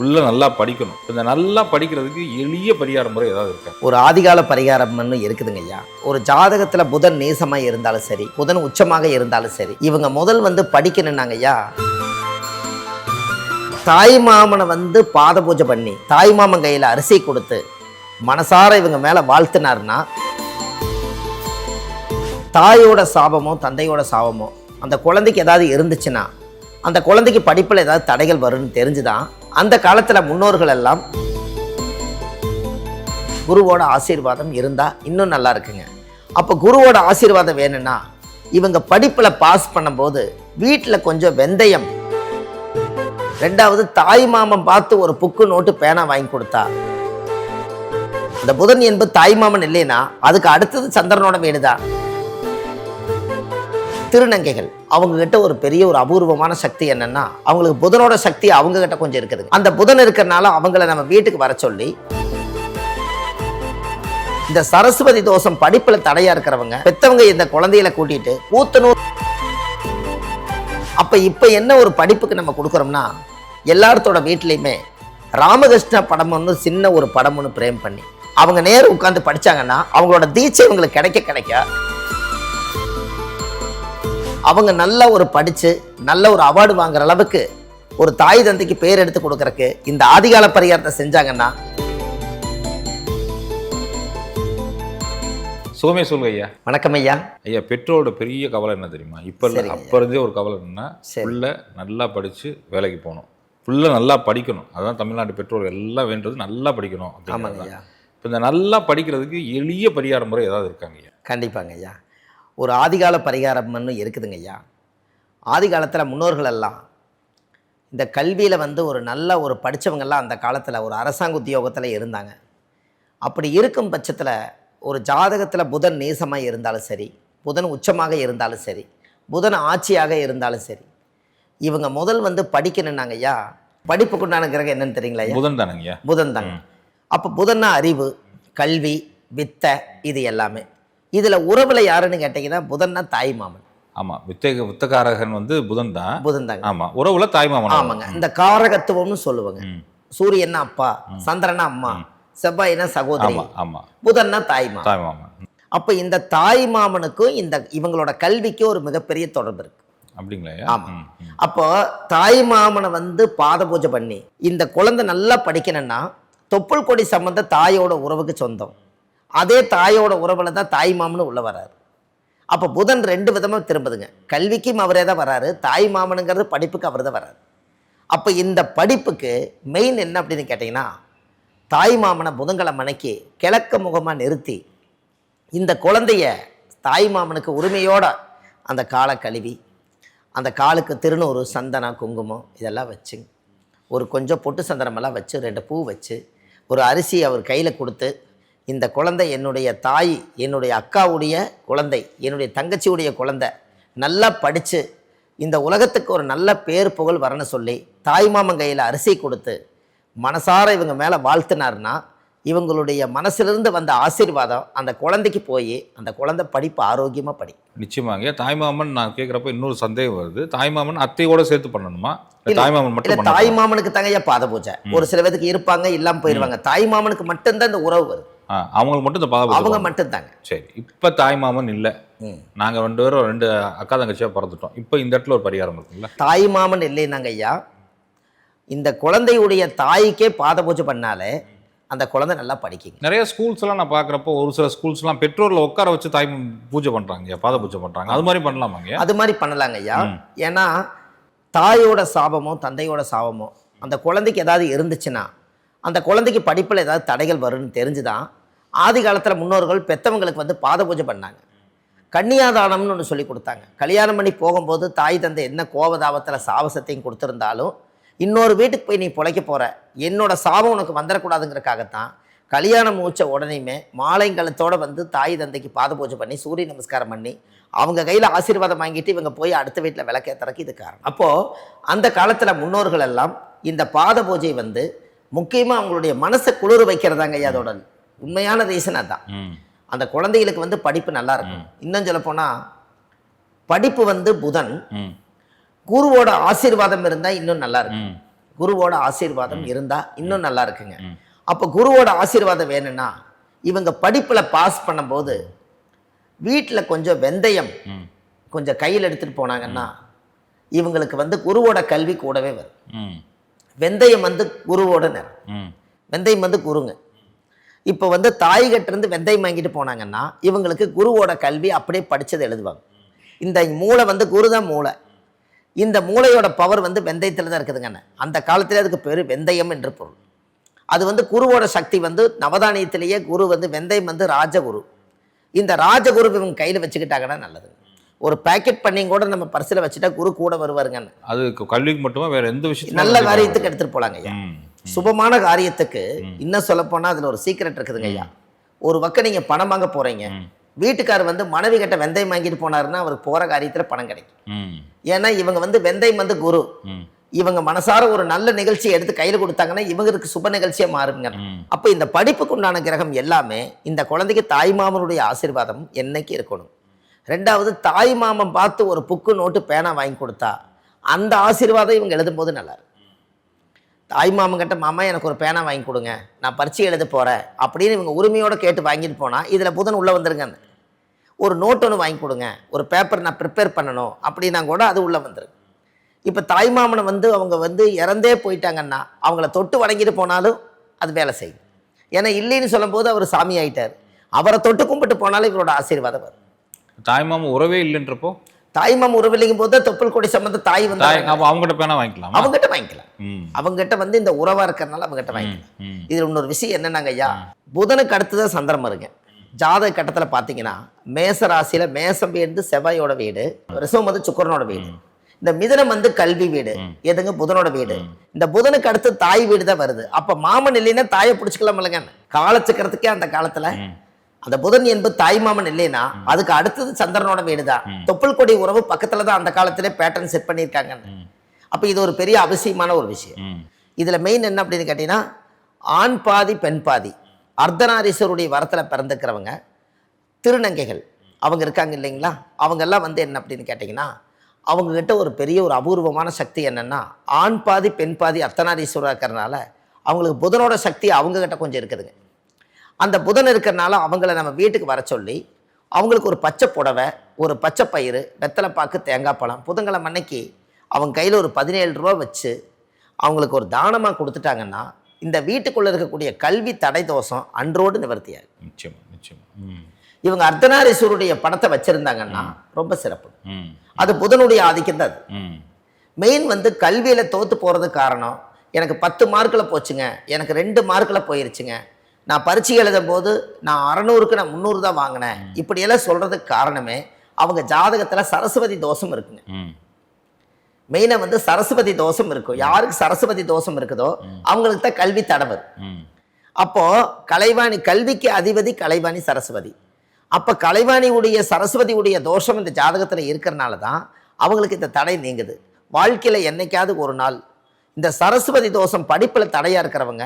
ஃபுல்லாக நல்லா படிக்கணும். இந்த நல்லா படிக்கிறதுக்கு எளிய பரிகார முறை ஏதாவது இருக்கா? ஒரு ஆதிகால பரிகாரம்னு இருக்குதுங்க ஐயா. ஒரு ஜாதகத்தில் புதன் நேசமாக இருந்தாலும் சரி புதன் உச்சமாக இருந்தாலும் சரி இவங்க முதல் வந்து படிக்கணும்னாங்க ஐயா. தாய் மாமனை வந்து பாத பூஜை பண்ணி தாய் மாமன் கையில் அரிசி கொடுத்து மனசார இவங்க மேலே வாழ்த்தினார்னா தாயோட சாபமோ தந்தையோட சாபமோ அந்த குழந்தைக்கு ஏதாவது இருந்துச்சுன்னா அந்த குழந்தைக்கு படிப்பில் ஏதாவது தடைகள் வரும்னு தெரிஞ்சுதான் அந்த காலத்தில் முன்னோர்கள் எல்லாம் குருவோட ஆசீர்வாதம் இருந்தால் இன்னும் நல்லா இருக்குங்க. அப்போ குருவோட ஆசீர்வாதம் வேணும்னா இவங்க படிப்பில் பாஸ் பண்ணும்போது வீட்டில் கொஞ்சம் வெந்தயம் ரெண்டாவது தாய் மாமன் பார்த்து ஒரு புக்கு நோட்டு பேனா வாங்கி கொடுத்தா இந்த புதன் என்பது தாய் மாமன் இல்லைன்னா அதுக்கு அடுத்தது சந்திரனோட வீடுதான் திருநங்கைகள் அவங்க கிட்ட ஒரு பெரிய ஒரு அபூர்வமான சக்தி என்னன்னா அவங்களுக்கு புதனோட சக்தி அவங்க கிட்ட கொஞ்சம் இருக்குது. அந்த புதன் இருக்கிறனால அவங்கள நம்ம வீட்டுக்கு வர சொல்லி இந்த சரஸ்வதி தோஷம் படிப்புல தடையா இருக்கிறவங்க பெத்தவங்க இந்த குழந்தையில கூட்டிட்டு கூத்தனூர் அப்ப இப்ப என்ன ஒரு படிப்புக்கு நம்ம கொடுக்குறோம்னா எல்லாத்தோட வீட்லயுமே ராமகிருஷ்ண படம் ஒன்று சின்ன ஒரு படம் ஒன்று பிரேம் பண்ணி அவங்க நேரம் உட்காந்து படிச்சாங்கன்னா அவங்களோட தீட்சை இவங்களுக்கு கிடைக்க கிடைக்க அவங்க நல்ல ஒரு படிச்சு நல்ல ஒரு அவார்டு வாங்குற அளவுக்கு ஒரு தாய் தந்தைக்கு பேர் எடுத்து கொடுக்கறக்கு இந்த ஆதிகால பரிகாரத்தை செஞ்சாங்கன்னா சுகமே சொல்லுங்க ஐயா. வணக்கம் ஐயா. ஐயா பெற்றோரோட பெரிய கவலை என்ன தெரியுமா? இப்போ இல்லை. அப்போ இருந்தே ஒரு கவலை என்னன்னா. புள்ள நல்லா படித்து வேலைக்கு போகணும். புள்ள நல்லா படிக்கணும். அதான் தமிழ்நாட்டு பெற்றோர் எல்லாம் வேண்டது நல்லா படிக்கணும் அப்படிங்கிறது ஐயா. இப்போ இந்த நல்லா படிக்கிறதுக்கு எளிய பரிகார முறை ஏதாவது இருக்காங்க ஐயா? கண்டிப்பாங்க ஐயா. ஒரு ஆதிகால பரிகாரம்னு இருக்குதுங்க ஐயா. ஆதி காலத்தில் முன்னோர்கள் எல்லாம் இந்த கல்வியில் வந்து ஒரு நல்ல ஒரு படித்தவங்கெல்லாம் அந்த காலத்தில் ஒரு அரசாங்க உத்தியோகத்தில் இருந்தாங்க. அப்படி இருக்கும் பட்சத்தில் ஒரு ஜாதகத்தில் புதன் நேசமாக இருந்தாலும் சரி புதன் உச்சமாக இருந்தாலும் சரி புதன் ஆட்சியாக இருந்தாலும் சரி இவங்க முதல் வந்து படிக்கணுன்னாங்க ஐயா. படிப்புக்குண்டான கிரகம் என்னன்னு தெரியுங்களா புதன் தானங்க புதன் தாங்க. அப்போ புதன்னா அறிவு கல்வி வித்தை இது எல்லாமே. இதில் உறவில் யாருன்னு கேட்டிங்கன்னா புதன்னா தாய் மாமன். ஆமாம் வித்தை வித்தகாரகன் வந்து புதன் தான். புதன் தாங்க. ஆமாம் உறவுல தாய்மாமன் ஆமாங்க. இந்த காரகத்துவம்னு சொல்லுவாங்க. சூரியன்னா அப்பா சந்திரனா அம்மா செவ்வாய்னா சகோதரி. ஆமாம் ஆமாம் புதன்னா தாய் மாமன். அப்போ இந்த தாய் மாமனுக்கும் இந்த இவங்களோட கல்விக்கும் ஒரு மிகப்பெரிய தொடர்பு இருக்கு. அப்படிங்களா? ஐயா ஆமா. ம், ம். அப்போ தாய் மாமனை வந்து பாத பூஜை பண்ணி இந்த குழந்தை நல்லா படிக்கணும்னா தொப்புள் கொடி சம்பந்த தாயோட உறவுக்கு சொந்தம். அதே தாயோட உறவில் தான் தாய் மாமனு உள்ள வராரு. அப்போ புதன் ரெண்டு விதமாக திரும்புதுங்க. கல்விக்கும் அவரே தான் வராரு தாய் மாமனுங்கிறது படிப்புக்கு அவர் தான் வராரு. அப்போ இந்த படிப்புக்கு மெயின் என்ன அப்படின்னு கேட்டிங்கன்னா தாய் மாமனை புதன்கிழமை மணக்கி கிழக்கு முகமாக நிறுத்தி இந்த குழந்தைய தாய் மாமனுக்கு உரிமையோட அந்த காலை கழுவி அந்த காலுக்கு திருநூறு சந்தனம் குங்குமம் இதெல்லாம் வச்சு ஒரு கொஞ்சம் பொட்டு சந்தனமெல்லாம் வச்சு ரெண்டு பூ வச்சு ஒரு அரிசி அவர் கையில் கொடுத்து இந்த குழந்தை என்னுடைய தாய் என்னுடைய அக்காவுடைய குழந்தை என்னுடைய தங்கச்சியுடைய குழந்தை. நல்லா படித்து இந்த உலகத்துக்கு ஒரு நல்ல பேர் புகழ் வரணும் சொல்லி தாய் மாமன் கையில் அரிசி கொடுத்து மனசார இவங்க மேலே வாழ்த்தினார்னா இவங்களுடைய மனசிலிருந்து வந்த ஆசீர்வாதம் அந்த குழந்தைக்கு போய் அந்த குழந்தை படிப்பு ஆரோக்கியமாக படி. நிச்சயமாங்க தாய்மாமன் நான் கேட்குறப்ப இன்னொரு சந்தேகம் வருது. தாய்மாமன் அத்தையோட சேர்த்து பண்ணணுமா? தாய்மாமன் மட்டும் தாய் பண்ண மாமனுக்கு தாங்கய்யா பாத பூஜை. ஒரு சில பேருக்கு இருப்பாங்க இல்லாம போயிருவாங்க. தாய் மாமனுக்கு மட்டும்தான் இந்த உறவு வருது. அவங்களுக்கு மட்டும் இந்த பாதபூஜை அவங்க. மட்டும்தாங்க. சரி இப்போ தாய்மாமன் இல்லை. ம். நாங்கள் ரெண்டு பேரும் ரெண்டு அக்கா தங்கச்சியாக பிறந்துட்டோம். இப்போ இந்த இடத்துல ஒரு பரிகாரம் இருக்குல்ல? தாய் மாமன் இல்லைனாங்க ஐயா. இந்த குழந்தையுடைய தாய்க்கே பாத பூஜை பண்ணாலே அந்த குழந்தை நல்லா படிக்குங்க. நிறைய ஸ்கூல்ஸ்லாம் நான் பார்க்குறப்போ ஒரு சில ஸ்கூல்ஸ்லாம் பெற்றோரில் உட்கார வச்சு தாய் பூஜை பண்ணுறாங்க பாத பூஜை பண்ணுறாங்க அது மாதிரி பண்ணலாமாங்க அது மாதிரி பண்ணலாங்க ஐயா. ஏன்னா தாயோட சாபமோ தந்தையோட சாபமோ அந்த குழந்தைக்கு ஏதாவது இருந்துச்சுன்னா அந்த குழந்தைக்கு படிப்பில் ஏதாவது தடைகள் வரும்னு தெரிஞ்சுதான் ஆதி காலத்தில் முன்னோர்கள் பெத்தவங்களுக்கு வந்து பாத பூஜை பண்ணாங்க. கன்னியாதானம்னு ஒன்று சொல்லி கொடுத்தாங்க. கல்யாணம் பண்ணி போகும்போது தாய் தந்தை என்ன கோபதாபத்தில் சாபசத்தையும் கொடுத்துருந்தாலும் இன்னொரு வீட்டுக்கு போய் நீ பிழைக்க போகிற என்னோட சாபம் உனக்கு வந்துடக்கூடாதுங்கிறக்காகத்தான் கல்யாணம் மூச்ச உடனேயுமே மாலைங்கலத்தோடு வந்து தாய் தந்தைக்கு பாத பூஜை பண்ணி சூரிய நமஸ்காரம் பண்ணி அவங்க கையில் ஆசீர்வாதம் வாங்கிட்டு இவங்க போய் அடுத்த வீட்டில் விளக்கேத்துறதுக்கு இது காரணம். அப்போது அந்த காலத்தில் முன்னோர்கள் எல்லாம் இந்த பாத பூஜை வந்து முக்கியமாக அவங்களுடைய மனசை குளிர வைக்கிறதாங்க ஐயா அதோட உண்மையான ரீசன் அதான். ம். அந்த குழந்தைகளுக்கு வந்து படிப்பு நல்லா இருக்கும் இன்னும் சொல்ல போனால் படிப்பு வந்து புதன். குருவோட ஆசீர்வாதம் இருந்தால் இன்னும் நல்லா இருக்கும் குருவோட ஆசீர்வாதம் இருந்தா இன்னும் நல்லா இருக்குங்க. அப்போ குருவோட ஆசீர்வாதம் வேணும்னா இவங்க படிப்புல பாஸ் பண்ணும்போது வீட்டில் கொஞ்சம் வெந்தயம் கொஞ்சம் கையில் எடுத்துட்டு போனாங்கன்னா இவங்களுக்கு வந்து குருவோட கல்வி கூடவே வரும். வெந்தயம் வந்து குருவோட நிறம். ம். வெந்தயம் வந்து குருங்க. இப்போ வந்து தாய்கிட்டேருந்து வெந்தயம் வாங்கிட்டு போனாங்கன்னா இவங்களுக்கு குருவோட கல்வி அப்படியே படிச்சதை எழுதுவாங்க. இந்த மூளை வந்து குரு தான் மூளை. இந்த மூளையோட பவர் வந்து வெந்தயத்தில் தான் இருக்குதுங்கண்ணே அந்த காலத்துல அதுக்கு பேர் வெந்தயம் என்று பொருள். அது வந்து குருவோட சக்தி வந்து நவதானியத்திலேயே குரு வந்து வெந்தயம் வந்து ராஜகுரு. இந்த ராஜகுரு இவங்க கையில் வச்சுக்கிட்டாங்கன்னா நல்லது ஒரு பேக்கெட் பண்ணி கூட நம்ம பர்சில் வச்சுட்டா குரு கூட வருவாருங்கன்னு அது கல்விக்கு மட்டுமா வேற எந்த விஷயத்துக்கும் நல்ல கண்டிப்பா காரியத்துக்கு எடுத்துட்டு போலாங்க ஐயா. சுபமான காரியத்துக்கு இன்னும் சொல்ல போனா அதுல ஒரு சீக்கிரட் இருக்குதுங்க ஐயா. ஒரு பக்கம் நீங்க பணம் வாங்க போறீங்க. வீட்டுக்காரர் வந்து மனைவி கிட்ட வெந்தயம் வாங்கிட்டு போனாருன்னா அவருக்கு போற காரியத்துல பணம் கிடைக்கும். ஏன்னா இவங்க வந்து வெந்தயம் வந்து குரு. இவங்க மனசார ஒரு நல்ல நிகழ்ச்சியை எடுத்து கையில கொடுத்தாங்கன்னா இவங்களுக்கு சுப நிகழ்ச்சியா மாறுங்க அப்போ இந்த படிப்புக்கு உண்டான கிரகம் எல்லாமே இந்த குழந்தைக்கு தாய்மாமனுடைய ஆசீர்வாதம் என்னைக்கு இருக்கணும். ரெண்டாவது தாய் மாமன் பார்த்து ஒரு புக்கு நோட்டு பேனா வாங்கி கொடுத்தா அந்த ஆசீர்வாதம் இவங்க எழுதும்போது நல்லா இருக்கும். தாய் மாமன்கிட்ட மாமா எனக்கு ஒரு பேனா வாங்கி கொடுங்க. நான் பரீட்சை எழுத போகிறேன் அப்படின்னு இவங்க உரிமையோடு கேட்டு வாங்கிட்டு போனால் இதில் புதன் உள்ளே வந்துருங்க ஒரு நோட் ஒன்று வாங்கி கொடுங்க. ஒரு பேப்பர் நான் ப்ரிப்பேர் பண்ணணும். அப்படின்னா கூட அது உள்ளே வந்துடும் இப்போ தாய் மாமனை வந்து அவங்க வந்து இறந்தே போயிட்டாங்கன்னா அவங்கள தொட்டு வணங்கிட்டு போனாலும் அது வேலை செய்யும். ஏன்னா இல்லைன்னு சொல்லும்போது அவர் சாமி ஆயிட்டார். அவரை தொட்டு கும்பிட்டு போனாலும் இவரோட ஆசீர்வாதம் வரும். தாய்மாமன் உறவே இல்லைன்றப்போ தாய் மாமன் உறவில்லைங்கும் போது தொப்புள் கொடி சம்பந்த தாய் வந்து அவங்ககிட்ட பேனா வாங்கிக்கலாமா? அவங்ககிட்ட வாங்கிக்கலாம். அவங்ககிட்ட வந்து இந்த உறவா இருக்கிறனால அவங்ககிட்ட வாங்கிக்கலாம். இதுல இன்னொரு விஷயம் என்னன்னாங்க ஐயா புதனுக்கு அடுத்ததான் சந்திரன் வருங்க. ஜாதக கட்டத்துல பாத்தீங்கன்னா மேச ராசியில மேசம் வீடு செவ்வாயோட வீடு ரிசவம் வந்து சுக்கரனோட வீடு. இந்த மிதனம் வந்து கல்வி வீடு எதுங்க? புதனோட வீடு. இந்த புதனுக்கு அடுத்து தாய் வீடு தான் வருது. அப்ப மாமன் இல்லைன்னா தாயை பிடிச்சிக்கலாம் இல்லைங்க. காலச்சுக்கிறதுக்கே அந்த காலத்துல. அந்த புதன் என்பது தாய் மாமன் இல்லைன்னா அதுக்கு அடுத்தது சந்திரனோட வீடு தான் தொப்புள் கொடி உறவு பக்கத்துல தான் அந்த காலத்திலே பேட்டர்ன் செட் பண்ணியிருக்காங்க. அப்ப இது ஒரு பெரிய அவசியமான ஒரு விஷயம். இதுல மெயின் என்ன அப்படின்னு கேட்டீங்கன்னா ஆண் பாதி பெண் பாதி. அர்த்தநாரீஸ்வருடைய வரத்துல பிறந்துக்கிறவங்க திருநங்கைகள். அவங்க இருக்காங்க இல்லைங்களா? அவங்கெல்லாம் வந்து என்ன அப்படின்னு கேட்டிங்கன்னா அவங்கக்கிட்ட ஒரு பெரிய ஒரு அபூர்வமான சக்தி என்னென்னா ஆண் பாதி பெண் பாதி அர்த்தநாரீஸ்வரர் இருக்கிறனால அவங்களுக்கு புதனோட சக்தி அவங்கக்கிட்ட கொஞ்சம் இருக்குதுங்க. அந்த புதன் இருக்கிறனால அவங்கள நம்ம வீட்டுக்கு வர சொல்லி அவங்களுக்கு ஒரு பச்சை புடவை ஒரு பச்சை பயிறு வெத்தலை பாக்கு தேங்காய் பழம் புதன்கிழமை அன்னைக்கு அவங்க கையில் ஒரு பதினேழு ரூபா வச்சு அவங்களுக்கு ஒரு தானமாக கொடுத்துட்டாங்கன்னா இந்த வீட்டுக்குள்ளே இருக்கக்கூடிய கல்வி தடை தோஷம் அன்றோடு நிவர்த்தியாகும். நிச்சயமா நிச்சயமா. இவங்க அர்த்தநாரீஸ்வருடைய படத்தை வச்சுருந்தாங்கன்னா ரொம்ப சிறப்பு. அது புதனுடைய ஆதிக்கம் தான் அது. ம். மெயின் வந்து கல்வியில் தோற்று போகிறதுக்கு காரணம் எனக்கு பத்து மார்க்கில் போச்சுங்க எனக்கு ரெண்டு மார்க்கில் போயிருச்சுங்க நான் பரீட்சை எழுதும் போது நான் அறநூறுக்கு நான் முந்நூறு தான் வாங்கினேன். இப்படியெல்லாம் சொல்கிறதுக்கு காரணமே அவங்க ஜாதகத்தில் சரஸ்வதி தோஷம் இருக்குங்க. மெயினாக வந்து சரஸ்வதி தோஷம் இருக்கும். யாருக்கு சரஸ்வதி தோஷம் இருக்குதோ அவங்களுக்கு தான் கல்வி தடவர். ம். அப்போ கலைவாணி கல்விக்கு அதிபதி கலைவாணி சரஸ்வதி. அப்போ கலைவாணியுடைய சரஸ்வதியுடைய தோஷம் இந்த ஜாதகத்தில் இருக்கிறனால தான் அவங்களுக்கு இந்த தடை நீங்குது. வாழ்க்கையில் என்னைக்காவது ஒரு நாள் இந்த சரஸ்வதி தோஷம் படிப்பில் தடையாக இருக்கிறவங்க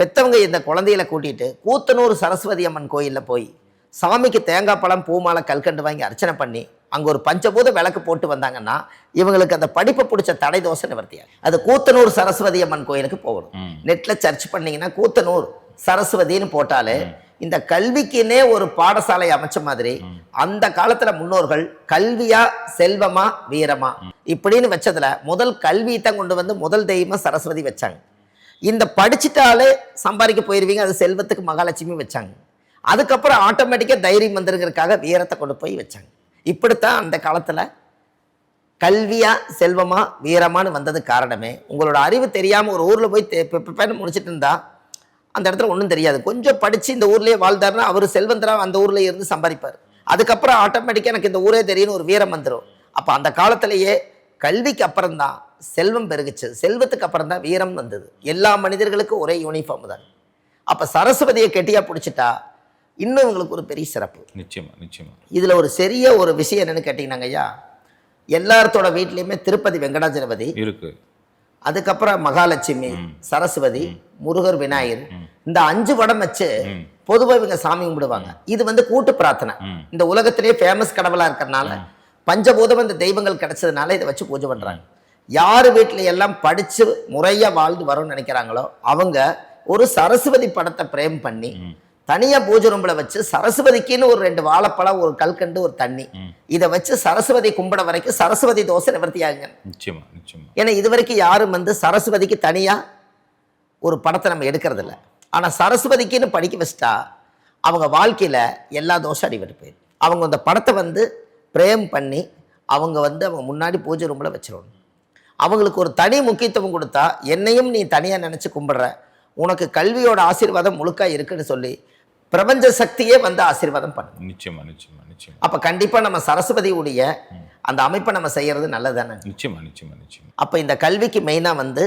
பெத்தவங்க இந்த குழந்தைகளை கூட்டிட்டு கூத்தனூர் சரஸ்வதி அம்மன் கோயிலில் போய் சாமிக்கு தேங்காய் பழம் பூமாலை கல்கண்டு வாங்கி அர்ச்சனை பண்ணி அங்கே ஒரு பஞ்சபூத விளக்கு போட்டு வந்தாங்கன்னா இவங்களுக்கு அந்த படிப்பை பிடிச்ச தடை தோசை நிவர்த்தியாகும். அது கூத்தனூர் சரஸ்வதி அம்மன் கோயிலுக்கு போகணும். நெட்டில் சர்ச் பண்ணீங்கன்னா கூத்தனூர் சரஸ்வதின்னு போட்டாலே இந்த கல்விக்குன்னே ஒரு பாடசாலை அமைச்ச மாதிரி அந்த காலத்துல முன்னோர்கள் கல்வியா செல்வமா வீரமா இப்படின்னு வச்சதுல முதல் கல்வியை தான் கொண்டு வந்து முதல் தெய்வமா சரஸ்வதி வச்சாங்க. இந்த படிச்சுட்டாலே சம்பாதிக்க போயிடுவீங்க அது செல்வத்துக்கு மகாலட்சுமி வச்சாங்க. அதுக்கப்புறம் ஆட்டோமேட்டிக்காக தைரியம் வந்துருங்கிறதுக்காக வீரத்தை கொண்டு போய் வச்சாங்க. இப்படித்தான் அந்த காலத்தில் கல்வியாக செல்வமாக வீரமானு வந்தது காரணமே. உங்களோட அறிவு தெரியாமல் ஒரு ஊரில் போய் தே- முடிச்சுட்டு இருந்தால் முடிச்சிட்டு அந்த இடத்துல ஒன்றும் தெரியாது. கொஞ்சம் படித்து இந்த ஊர்லேயே வாழ்ந்தாருன்னா அவர் செல்வந்தரா அந்த ஊரில் இருந்து சம்பாதிப்பார். அதுக்கப்புறம் ஆட்டோமேட்டிக்காக எனக்கு இந்த ஊரே தெரியும்னு ஒரு வீரம் வந்துடும் அப்போ அந்த காலத்திலேயே கல்விக்கு அப்புறம் தான் செல்வம் பெருகுச்சு. செல்வத்துக்கு அப்புறம் தான் வீரம் வந்தது. எல்லா மனிதர்களுக்கும் ஒரே யூனிஃபார்ம் தான். அப்போ சரஸ்வதியை கெட்டியா பிடிச்சிட்டா இன்னும் இவங்களுக்கு ஒரு பெரிய சிறப்பு. நிச்சயமா நிச்சயமா. இதுல ஒரு சிறிய ஒரு விஷயம் என்னன்னு கேட்டீங்கன்னாங்க ஐயா எல்லாத்தோட வீட்லயுமே திருப்பதி வெங்கடாஜலபதி இருக்கு. அதுக்கப்புறம் மகாலட்சுமி சரஸ்வதி முருகர் விநாயகர் இந்த அஞ்சு படம் வச்சு பொதுவா இவங்க சாமி கும்பிடுவாங்க. இது வந்து கூட்டு பிரார்த்தனை. இந்த உலகத்திலேயே ஃபேமஸ் கடவுளா இருக்கறனால பஞ்சபூதம் இந்த தெய்வங்கள் கிடைச்சதுனால இதை வச்சு பூஜை பண்றாங்க. யார் வீட்டில எல்லாம் படிச்சு முறையா வாழ்ந்து வரும்னு நினைக்கிறாங்களோ அவங்க ஒரு சரஸ்வதி படத்தை பிரேம் பண்ணி ம். தனியா பூஜை ரூம்ல வச்சு சரஸ்வதிக்குன்னு ஒரு ரெண்டு வாழைப்பழம் ஒரு கல்கண்டு ஒரு தண்ணி. இதை வச்சு சரஸ்வதி கும்பிட வரைக்கும் சரஸ்வதி தோசை நிச்சயமா நிச்சயமா. ஏன்னா இது வரைக்கும் யாரும் வந்து சரஸ்வதிக்கு தனியா ஒரு படத்தை நம்ம எடுக்கிறது இல்ல. ஆனா சரஸ்வதிக்குன்னு படிக்க வச்சிட்டா அவங்க வாழ்க்கையில எல்லா தோஷம் அடிபட்டு போயிடும். அவங்க அந்த படத்தை வந்து பிரேம் பண்ணி அவங்க வந்து அவங்க முன்னாடி பூஜை ரூமில் வச்சிடணும் அவங்களுக்கு ஒரு தனி முக்கியத்துவம் கொடுத்தா என்னையும் நீ தனியாக நினச்சி கும்பிடுற. உனக்கு கல்வியோட ஆசீர்வாதம் முழுக்கா இருக்குன்னு சொல்லி பிரபஞ்ச சக்தியே வந்து ஆசீர்வாதம் பண்ணும். நிச்சயமா நிச்சயமா நிச்சயமா. அப்போ கண்டிப்பாக நம்ம சரஸ்வதியுடைய அந்த அமைப்பை நம்ம செய்யறது நல்லது தானே நிச்சயமா நிச்சயமா நிச்சயமா. அப்போ இந்த கல்விக்கு மெயினாக வந்து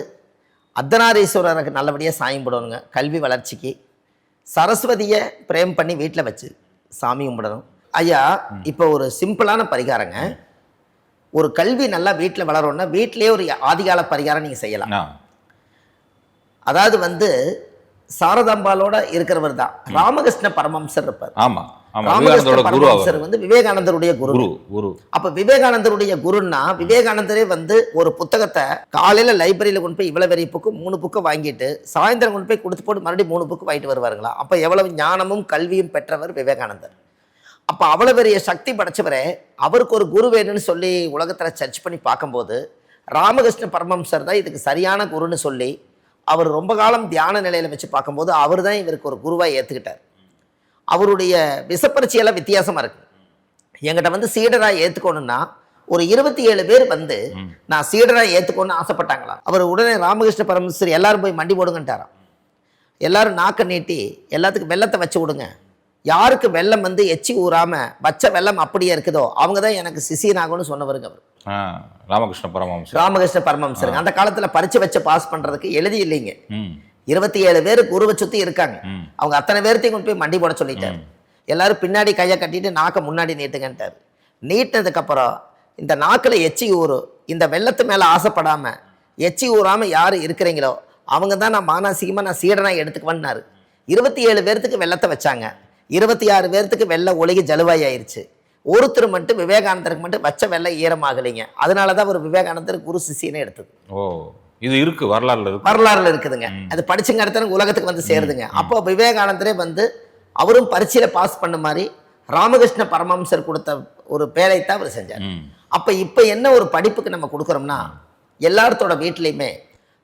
அர்த்தநாரீஸ்வரருக்கு நல்லபடியாக சாயம் போடணுங்க. கல்வி வளர்ச்சிக்கு சரஸ்வதியை பிரேம் பண்ணி வீட்டில் வச்சு சாமி கும்பிடணும். ஐயா இப்போ ஒரு சிம்பிளான பரிகாரங்க. ஒரு கல்வி நல்லா வீட்டில் வளரணும்னா வீட்டிலேயே ஒரு ஆதிகால பரிகாரம் நீங்கள் செய்யலாம். அதாவது வந்து சாரதாம்பாலோட இருக்கிறவர் தான். ராமகிருஷ்ண பரமம்சர் இருப்பார். ஆமா ராமகிருஷ்ண வந்து விவேகானந்தருடைய குரு. குரு குரு. அப்ப விவேகானந்தருடைய குருன்னா விவேகானந்தரே வந்து ஒரு புத்தகத்தை காலையில லைப்ரரியில கொண்டு போய் இவ்வளவு பெரிய புக்கு மூணு புக்கு வாங்கிட்டு சாயந்தரம் கொண்டு போய் கொடுத்து போட்டு மறுபடியும் மூணு புக்கு வாங்கிட்டு வருவாருங்களா? அப்ப எவ்வளவு ஞானமும் கல்வியும் பெற்றவர் விவேகானந்தர். அப்போ அவ்வளோ பெரிய சக்தி படைச்சவரே அவருக்கு ஒரு குரு வேணும்னு சொல்லி உலகத்தில் சர்ச் பண்ணி பார்க்கும்போது ராமகிருஷ்ண பரமம்சர் தான் இதுக்கு சரியான குருன்னு சொல்லி அவர் ரொம்ப காலம் தியான நிலையில் வச்சு பார்க்கும்போது அவர் தான் இவருக்கு ஒரு குருவாக ஏற்றுக்கிட்டார் அவருடைய விசப்பரிச்சையெல்லாம் வித்தியாசமாக இருக்கு. எங்கிட்ட வந்து சீடராக ஏற்றுக்கணுன்னா ஒரு இருபத்தி ஏழு பேர் வந்து நான் சீடராக ஏற்றுக்கணும்னு ஆசைப்பட்டாங்களாம் அவர் உடனே ராமகிருஷ்ண பரமஸ்வர் எல்லாரும் போய் மண்டி போடுங்கன்ட்டாராம். எல்லாரும் நாக்க நீட்டி எல்லாத்துக்கும் வெள்ளத்தை வச்சு விடுங்க. யாருக்கு வெள்ளம் வந்து எச்சி ஊறாம வச்ச வெள்ளம் அப்படியே இருக்குதோ அவங்க தான் எனக்கு சிசியனாகும்னு சொன்னவருங்க அவர். ராமகிருஷ்ண பரமஹம்சர். ராமகிருஷ்ண பரமஹம்சர் அந்த காலத்துல பரிச்சை வச்சு பாஸ் பண்றதுக்கு எழுதி இல்லைங்க. இருபத்தி ஏழு பேர் குருவை சுத்தி இருக்காங்க. அவங்க அத்தனை பேர்த்தையும் கொண்டு போய் மண்டி போட சொல்லிட்டாரு. எல்லாரும் பின்னாடி கையை கட்டிட்டு நாக்கை முன்னாடி நீட்டுங்கன்ட்டார். நீட்டினதுக்கப்புறம் இந்த நாக்கில் எச்சி ஊறும் இந்த வெள்ளத்து மேலே ஆசைப்படாம எச்சி ஊறாம யார் இருக்கிறீங்களோ அவங்க தான் நான் மானசீகமாக நான் சீடனா எடுத்துக்குவேன்னாரு. இருபத்தி ஏழு பேர்த்துக்கு வெள்ளத்தை வச்சாங்க. இருபத்தி ஆறு பேர்த்துக்கு வெள்ளை ஒழுகி ஜலுவாய் ஆயிருச்சு ஒருத்தர் மட்டும் விவேகானந்தருக்கு மட்டும் வச்ச வெள்ளை ஈரமாகலைங்க. அதனால தான் ஒரு விவேகானந்தர் குரு சிஷியனே எடுத்தது. ஓ இது இருக்கு வரலாறுல இருக்கு. வரலாறுல இருக்குதுங்க. அது படிச்சுங்க அடுத்த உலகத்துக்கு வந்து சேருதுங்க. அப்போ விவேகானந்தரே வந்து அவரும் பரீட்சையில பாஸ் பண்ண மாதிரி ராமகிருஷ்ண பரமஹம்சர் கொடுத்த ஒரு பேரை தான் அவர் செஞ்சார். அப்ப இப்ப என்ன ஒரு படிப்புக்கு நம்ம கொடுக்குறோம்னா எல்லாத்தோட வீட்லயுமே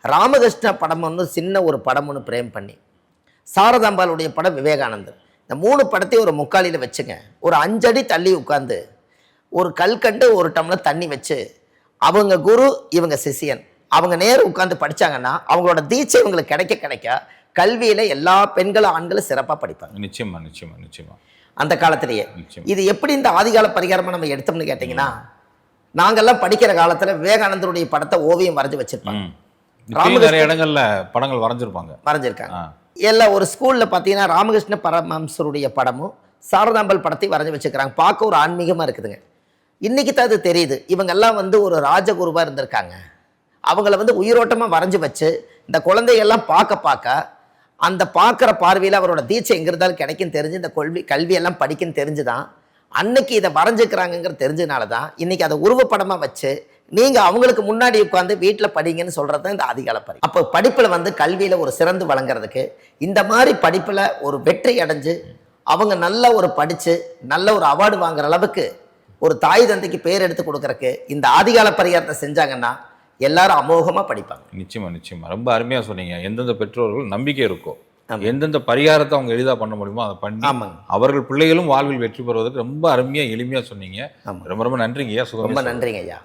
ராமகிருஷ்ண படம் ஒன்று சின்ன ஒரு படம் ஒன்று பிரேம் பண்ணி சாரதாம்பாளுடைய படம் விவேகானந்தர். இந்த மூணு படத்தையும் ஒரு முக்காலியில் வச்சுங்க. ஒரு அஞ்சடி தள்ளி உட்காந்து ஒரு கல்கண்டு ஒரு டம்ளர் தண்ணி வச்சு அவங்க குரு இவங்க சிஷியன். அவங்க நேர் உட்காந்து படிச்சாங்கன்னா அவங்களோட தீட்சை இவங்களுக்கு கிடைக்க கிடைக்க கல்வியில எல்லா பெண்களும் ஆண்களும் சிறப்பாக படிப்பாங்க. நிச்சயமா நிச்சயமா நிச்சயமா. அந்த காலத்திலேயே. இது எப்படி இந்த ஆதிகால பரிகாரமா நம்ம எடுத்தோம்னு கேட்டிங்கன்னா நாங்கெல்லாம் படிக்கிற காலத்துல விவேகானந்தருடைய படத்தை ஓவியம் வரைஞ்சு வச்சிருப்பாங்க. நிறைய இடங்கள்ல படங்கள் வரைஞ்சிருப்பாங்க. வரைஞ்சிருக்காங்க. எல்லாம் எல்லா ஒரு ஸ்கூலில் பார்த்தீங்கன்னா ராமகிருஷ்ண பரமஹம்சருடைய படமும் சாரதாம்பல் படத்தையும் வரைஞ்சி வச்சுக்கிறாங்க பார்க்க ஒரு ஆன்மீகமாக இருக்குதுங்க. இன்றைக்கி தான் அது தெரியுது. இவங்கெல்லாம் வந்து ஒரு ராஜகுருவாக இருந்திருக்காங்க. அவங்கள வந்து உயிரோட்டமாக வரைஞ்சி வச்சு இந்த குழந்தைகள்லாம் பார்க்க பார்க்க அந்த பார்க்குற பார்வையில் அவரோட தீட்சை எங்கே இருந்தாலும் கிடைக்கும் தெரிஞ்சு இந்த கல்வி கல்வியெல்லாம் படிக்குன்னு தெரிஞ்சுதான் அன்னைக்கு இதை வரைஞ்சிக்கிறாங்கங்கிற தெரிஞ்சதுனால தான் இன்றைக்கி அதை உருவப்படமாக வச்சு நீங்க அவங்களுக்கு முன்னாடி உட்காந்து வீட்டில் படிங்கன்னு சொல்றது தான் இந்த ஆதிகால பரி அப்போ படிப்புல வந்து கல்வியில ஒரு சிறந்து வழங்குறதுக்கு இந்த மாதிரி படிப்புல ஒரு வெற்றி அடைஞ்சு அவங்க நல்ல ஒரு படிச்சு நல்ல ஒரு அவார்டு வாங்குற அளவுக்கு ஒரு தாய் தந்தைக்கு பேர் எடுத்து கொடுக்கறக்கு இந்த ஆதிகால பரிகாரத்தை செஞ்சாங்கன்னா எல்லாரும் அமோகமா படிப்பாங்க. நிச்சயமா நிச்சயமா. ரொம்ப அருமையா சொன்னீங்க. எந்தெந்த பெற்றோர்கள் நம்பிக்கை இருக்கோ. எந்தெந்த பரிகாரத்தை அவங்க எளிதா பண்ண முடியுமோ அதை பண்ணி ஆமாங்க. அவர்கள் பிள்ளைகளும் வாழ்வில் வெற்றி பெறுவதற்கு ரொம்ப அருமையா எளிமையா சொன்னீங்க. ரொம்ப ரொம்ப நன்றிங்க ஐயா. ரொம்ப நன்றிங்க ஐயா.